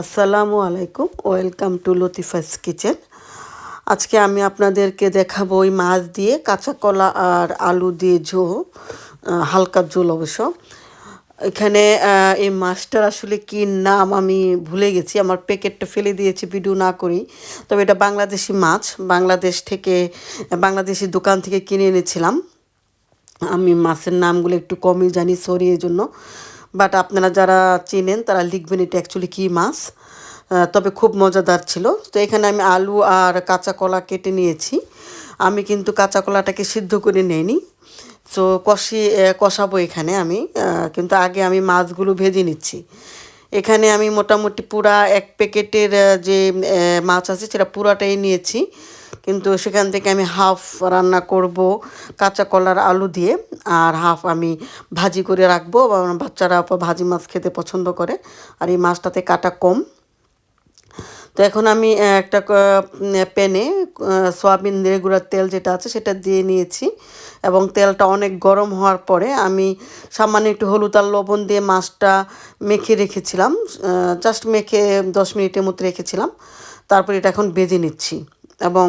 আসসালামু আলাইকুম, welcome to লতিফাস kitchen. আজকে আমি আপনাদেরকে দেখাবো ওই মাছ দিয়ে কাঁচা কলা আর আলু দিয়ে ঝো হালকা ঝোল অবশ্য। এখানে এই মাছটার আসলে কি নাম আমি ভুলে গেছি, আমার প্যাকেটটা ফেলে দিয়েছি, ভিডিও না করি। তবে এটা বাংলাদেশি মাছ, বাংলাদেশ থেকে, বাংলাদেশি দোকান থেকে কিনে এনেছিলাম। আমি মাছের নামগুলো একটু কমই জানি, সরি এই জন্য বাট আপনারা যারা চেনেন, তারা লিখবেন এটা অ্যাকচুয়ালি কী মাছ। তবে খুব মজাদার ছিল। তো এখানে আমি আলু আর কাঁচা কলা কেটে নিয়েছি। আমি কিন্তু কাঁচা কলাটাকে সিদ্ধ করে নেইনি। তো কষি কষাবো এখানে আমি। কিন্তু আগে আমি মাছগুলো ভেজে নিচ্ছি। এখানে আমি মোটামুটি পুরা এক প্যাকেটের যে মাছ আছে, সেটা পুরাটাই নিয়েছি। কিন্তু সেখান থেকে আমি হাফ রান্না করব কাঁচা কলার আলু দিয়ে, আর হাফ আমি ভাজি করে রাখব। বাচ্চারা ভাজি মাছ খেতে পছন্দ করে, আর এই মাছটাতে কাটা কম। তো এখন আমি একটা প্যানে সয়াবিন গুঁড়ার তেল যেটা আছে সেটা দিয়ে নিয়েছি। এবং তেলটা অনেক গরম হওয়ার পরে আমি সামান্য একটু হলুদ আর লবণ দিয়ে মাছটা মেখে রেখেছিলাম। জাস্ট মেখে দশ মিনিটের মতো রেখেছিলাম। তারপর এটা এখন বেজে নিচ্ছি। এবং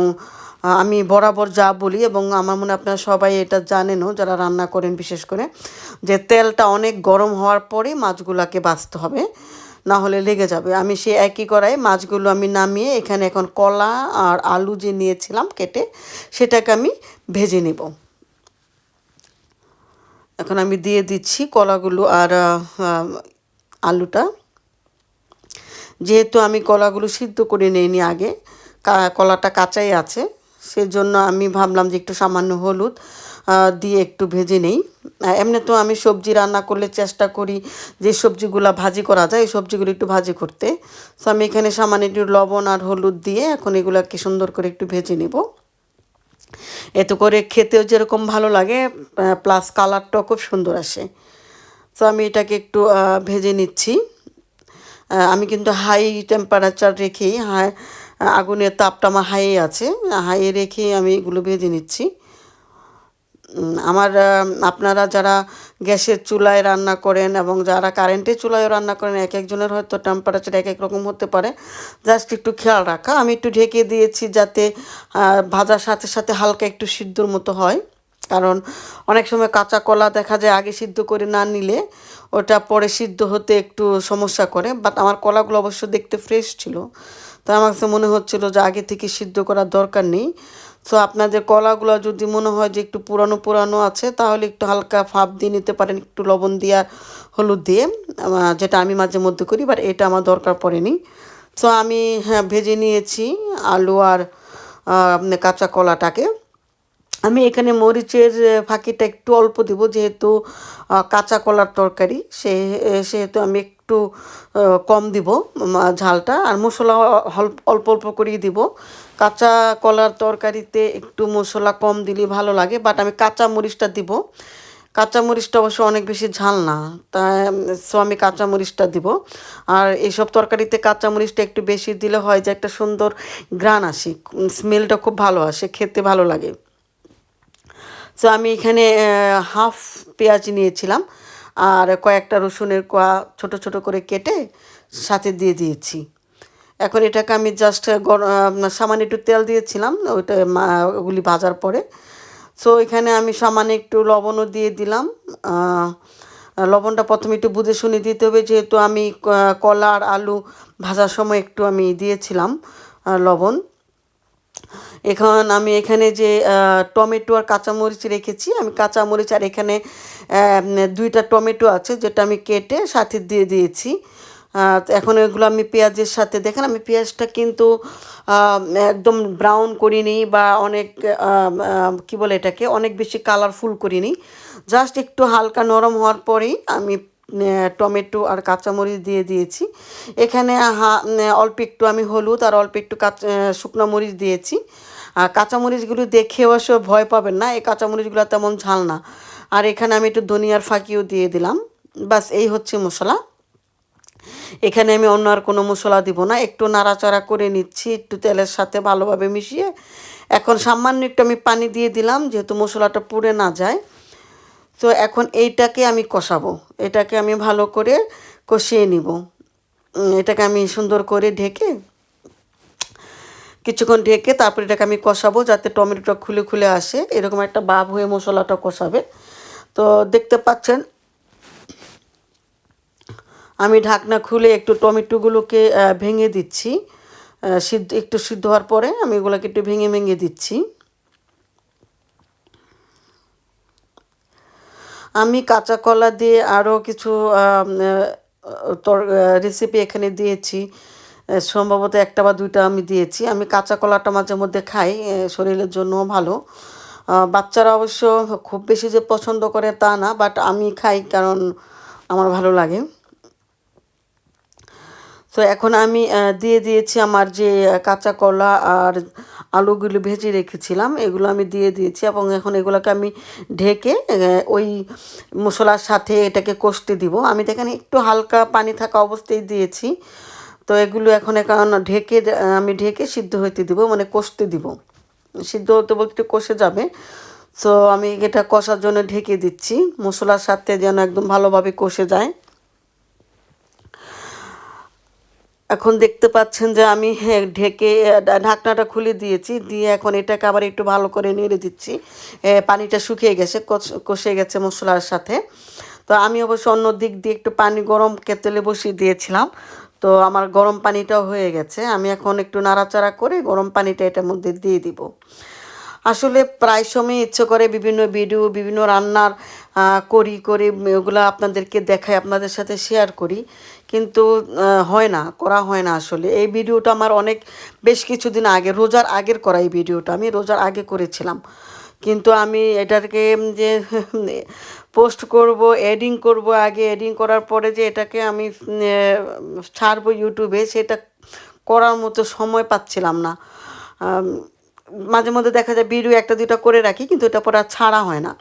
আমি বরাবর যা বলি এবং আমার মনে আপনারা সবাই এটা জানেনও, যারা রান্না করেন বিশেষ করে, যে তেলটা অনেক গরম হওয়ার পরে মাছগুলোকে বাছতে হবে, না হলে লেগে যাবে। আমি সে একই করাই মাছগুলো আমি নামিয়ে এখানে এখন কলা আর আলু যে নিয়েছিলাম কেটে, সেটাকে আমি ভেজে নেব। এখন আমি দিয়ে দিচ্ছি কলাগুলো আর আলুটা। যেহেতু আমি কলাগুলো সিদ্ধ করে নিইনি আগে কলাটা কাঁচাই আছে। সেজন্য আমি ভাবলাম যে একটু সামান্য হলুদ দিয়ে একটু ভেজে নেই। এমনি তো আমি সবজি রান্না করলে চেষ্টা করি যে সবজিগুলো ভাজি করা যায়, এই সবজিগুলো একটু ভাজি করতে। তো আমি এখানে সামান্য একটু লবণ আর হলুদ দিয়ে এখন এগুলোকে সুন্দর করে একটু ভেজে নেব। এতে করে খেতেও যেরকম ভালো লাগে প্লাস কালারটাও খুব সুন্দর আসে। তো আমি এটাকে একটু ভেজে নিচ্ছি। আমি কিন্তু হাই টেম্পারেচার রেখেই হাই আগুনের তাপটা আমার হাই আছে, হাইয়ে রেখেই আমি এগুলো ভেজে নিচ্ছি। আমার আপনারা যারা গ্যাসের চুলায় রান্না করেন এবং যারা কারেন্টের চুলায়ও রান্না করেন, এক একজনের হয়তো টেম্পারেচার এক এক রকম হতে পারে। জাস্ট একটু খেয়াল রাখা। আমি একটু ঢেকে দিয়েছি যাতে ভাজার সাথে সাথে হালকা একটু সিদ্ধর মতো হয়। কারণ অনেক সময় কাঁচা কলা দেখা যায় আগে সিদ্ধ করে না নিলে ওটা পরে সিদ্ধ হতে একটু সমস্যা করে। বাট আমার কলাগুলো অবশ্য দেখতে ফ্রেশ ছিল। তো আমার কাছে মনে হচ্ছিল যে আগে থেকে সিদ্ধ করার দরকার নেই। সো আপনাদের কলাগুলো যদি মনে হয় যে একটু পুরানো পুরানো আছে, তাহলে একটু হালকা ভাপ দিয়ে নিতে পারেন, একটু লবণ দিয়ে হলুদ দিয়ে যেটা আমি মাঝে মধ্যে করি বাট এটা আমার দরকার পড়েনি। সো আমি হ্যাঁ ভেজে নিয়েছি আলু আর কাঁচা কলাটাকে। আমি এখানে মরিচের ফাঁকিটা একটু অল্প দিব, যেহেতু কাঁচা কলার তরকারি, সে সেহেতু আমি একটু কম দিব ঝালটা। আর মশলা অল্প অল্প করেই দিব। কাঁচা কলার তরকারিতে একটু মশলা কম দিলে ভালো লাগে বাট আমি কাঁচা মরিচটা দিব। কাঁচা মরিচটা অবশ্য অনেক বেশি ঝাল না, তাই সো আমি কাঁচা মরিচটা দিব। আর এইসব তরকারিতে কাঁচা মরিচটা একটু বেশি দিলে হয় যে একটা সুন্দর গ্রান আসে স্মেলটা খুব ভালো আসে, খেতে ভালো লাগে। সো আমি এখানে হাফ পেঁয়াজ নিয়েছিলাম। আর কয়েকটা রসুনের কোয়া ছোট ছোট করে কেটে সাথে দিয়ে দিয়েছি। এখন এটাকে আমি জাস্ট সামান্য একটু তেল দিয়েছিলাম, ওইটা ওগুলি ভাজার পরে। সো এখানে আমি সামান্য একটু লবণও দিয়ে দিলাম। লবণটা প্রথমে একটু বুঝে শুনে দিতে হবে, যেহেতু আমি কলা আর আলু ভাজার সময় একটু আমি দিয়েছিলাম লবণ। এখন আমি এখানে যে টমেটো আর কাঁচামরিচ রেখেছি, আমি কাঁচামরিচ আর এখানে দুইটা টমেটো আছে যেটা আমি কেটে সাথে দিয়ে দিয়েছি। এখন এগুলো আমি পেঁয়াজের সাথে, দেখেন আমি পেঁয়াজটা কিন্তু একদম ব্রাউন করিনি বা অনেক কি বলে এটাকে, অনেক বেশি কালারফুল করিনি। জাস্ট একটু হালকা নরম হওয়ার পরেই আমি টমেটো আর কাঁচামরিচ দিয়ে দিয়েছি। এখানে অল্প একটু আমি হলুদ আর অল্প একটু কাঁচা শুকনো মরিচ দিয়েছি। আর কাঁচামরিচগুলো দেখে অবশ্য ভয় পাবেন না, এই কাঁচামরিচগুলো তেমন ঝাল না। আর এখানে আমি একটু ধনিয়ার ফাঁকিও দিয়ে দিলাম। বাস এই হচ্ছে মশলা। এখানে আমি অন্য আর কোনো মশলা দিব না। একটু নাড়াচাড়া করে নিচ্ছি, একটু তেলের সাথে ভালোভাবে মিশিয়ে। এখন সামান্য একটু আমি পানি দিয়ে দিলাম, যেহেতু মশলাটা পুড়ে না যায়। তো এখন এইটাকে আমি কষাবো। এটাকে আমি ভালো করে কষিয়ে নিব। এটাকে আমি সুন্দর করে ঢেকে কিছুক্ষণ ঢেকে তারপর এটাকে আমি কষাবো, যাতে টমেটোটা খুলে খুলে আসে। এরকম একটা ভাব হয়ে মশলাটা কষাবে। তো দেখতে পাচ্ছেন, আমি ঢাকনা খুলে একটু টমেটোগুলোকে ভেঙে দিচ্ছি। সিদ্ধ, একটু সিদ্ধ হওয়ার পরে আমি এগুলোকে একটু ভেঙে ভেঙে দিচ্ছি। আমি কাঁচা কলা দিয়ে আরও কিছু রেসিপি এখানে দিয়েছি। সম্ভবত একটা বা দুইটা আমি দিয়েছি। আমি কাঁচা কলাটা মাঝে মধ্যে খাই শরীরের জন্য ভালো। বাচ্চারা অবশ্য খুব বেশি যে পছন্দ করে তা না বাট আমি খাই কারণ আমার ভালো লাগে। তো এখন আমি দিয়ে দিয়েছি আমার যে কাঁচা কলা আর আলুগুলো ভেজে রেখেছিলাম, এগুলো আমি দিয়ে দিয়েছি এবং এখন এগুলোকে আমি ঢেকে ওই মশলার সাথে এটাকে কষতে দিব। আমি তো এখানে একটু হালকা পানি থাকা অবস্থায় দিয়েছি, তো এগুলো এখন এখন ঢেকে আমি ঢেকে সিদ্ধ হইতে দিব মানে কষতে দিব। সিদ্ধ হতে বলতে কষে যাবে। তো আমি এটা কষার জন্য ঢেকে দিচ্ছি। মশলার সাথে যেন একদম ভালোভাবে কষে যায়। এখন দেখতে পাচ্ছেন যে আমি ঢেকে ঢাকনাটা খুলে দিয়েছি। দিয়ে এখন এটাকে আবার একটু ভালো করে নেড়ে দিচ্ছি। পানিটা শুকিয়ে গেছে, কষে গেছে মশলার সাথে। তো আমি অবশ্য অন্য দিক দিয়ে একটু পানি গরম কেতলে বসিয়ে দিয়েছিলাম। তো আমার গরম পানিটাও হয়ে গেছে। আমি এখন একটু নাড়াচাড়া করে গরম পানিটা এটার মধ্যে দিয়ে দিব। আসলে প্রায় সময় ইচ্ছে করে বিভিন্ন ভিডিও বিভিন্ন রান্নার করি, করে, ওগুলো আপনাদেরকে দেখাই, আপনাদের সাথে শেয়ার করি। কিন্তু হয় না, করা হয় না আসলে। এই ভিডিওটা আমার অনেক, বেশ কিছুদিন আগে, রোজার আগের করা এই ভিডিওটা আমি রোজার আগে করেছিলাম। কিন্তু আমি এটাকে যে পোস্ট করব এডিং করব আগে এডিং করার পরে যে এটাকে আমি ছাড়বো ইউটিউবে সেটা করার মতো সময় পাচ্ছিলাম না। মাঝে মধ্যে দেখা যায় ভিডিও একটা দুইটা করে রাখি, কিন্তু এটা পরে আর ছাড়া হয় না।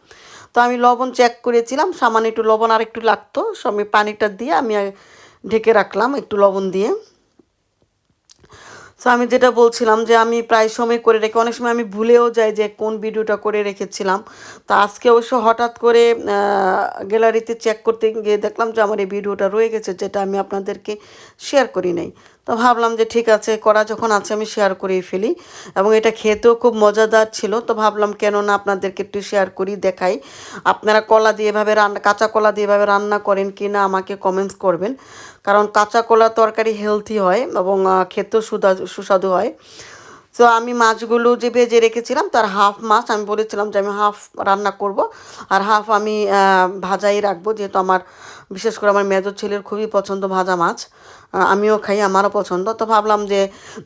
তো আমি লবণ চেক করেছিলাম, সামান্য একটু লবণ আর একটু লাগতো সব পানিটা দিয়ে আমি ঢেকে রাখলাম একটু লবণ দিয়ে। সো আমি যেটা বলছিলাম যে আমি প্রায় সময় করে রেখে, অনেক সময় আমি ভুলেও যাই যে কোন ভিডিওটা করে রেখেছিলাম। তো আজকে অবশ্য হঠাৎ করে গ্যালারিতে চেক করতে গিয়ে দেখলাম যে আমার এই ভিডিওটা রয়ে গেছে, যেটা আমি আপনাদেরকে শেয়ার করি নাই। তো ভাবলাম যে ঠিক আছে করা যখন আছে আমি শেয়ার করেই ফেলি। এবং এটা খেতেও খুব মজাদার ছিল, তো ভাবলাম কেন না আপনাদেরকে একটু শেয়ার করি, দেখাই। আপনারা কলা দিয়ে এভাবে রান্না, কাঁচা কলা দিয়ে এভাবে রান্না করেন কি না আমাকে কমেন্টস করবেন। কারণ কাঁচা কলা তরকারি হেলথি হয় এবং খেতেও সুদা, সুস্বাদু হয়। তো আমি মাছগুলো যে ভেজে রেখেছিলাম, তার হাফ মাছ, আমি বলেছিলাম যে আমি হাফ রান্না করব। আর হাফ আমি ভাজাই রাখব, যেহেতু আমার বিশেষ করে আমার মেজর ছেলের খুবই পছন্দ ভাজা মাছ। আমিও খাই, আমারও পছন্দ। তো ভাবলাম যে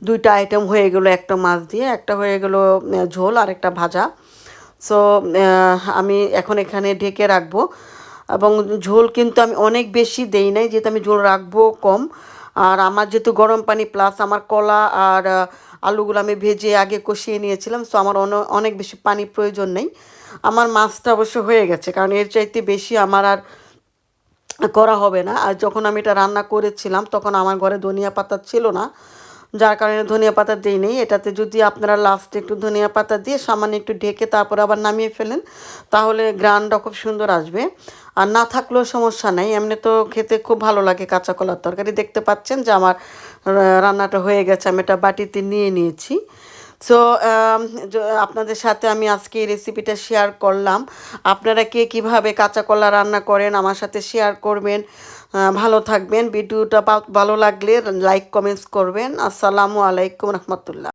দুইটা আইটেম হয়ে গেলো, একটা মাছ দিয়ে, একটা হয়ে গেলো ঝোল আর একটা ভাজা। সো আমি এখন এখানে ঢেকে রাখব। এবং ঝোল কিন্তু আমি অনেক বেশি দেই নাই, যেহেতু আমি ঝোল রাখব কম। আর আমার যেহেতু গরম পানি প্লাস আমার কলা আর আলুগুলো আমি ভেজে আগে কষিয়ে নিয়েছিলাম সো আমার অনে- অনেক বেশি পানি প্রয়োজন নেই। আমার মাছটা অবশ্য হয়ে গেছে, কারণ এর চাইতে বেশি আমার আর করা হবে না। আর যখন আমি এটা রান্না করেছিলাম, তখন আমার ঘরে ধনিয়া পাতা ছিল না। যার কারণে ধনিয়া পাতা দিই নেই। এটাতে যদি আপনারা লাস্টে একটু ধনিয়া পাতা দিয়ে সামান্য একটু ঢেকে তারপর আবার নামিয়ে ফেলেন, তাহলে গ্রানটা খুব সুন্দর আসবে। আর না থাকলেও সমস্যা নেই। এমনি তো খেতে খুব ভালো লাগে কাঁচা কলার তরকারি। দেখতে পাচ্ছেন যে আমার রান্নাটা হয়ে গেছে। আমি এটা বাটিতে নিয়ে নিয়েছি। সো আপনাদের সাথে আমি আজকে এই রেসিপিটা শেয়ার করলাম। আপনারা কে কীভাবে কাঁচা কলা রান্না করেন আমার সাথে শেয়ার করবেন। ভালো থাকবেন। ভিডিওটা ভালো লাগলে লাইক কমেন্টস করবেন। আসসালামু আলাইকুম রহমতুল্লাহ।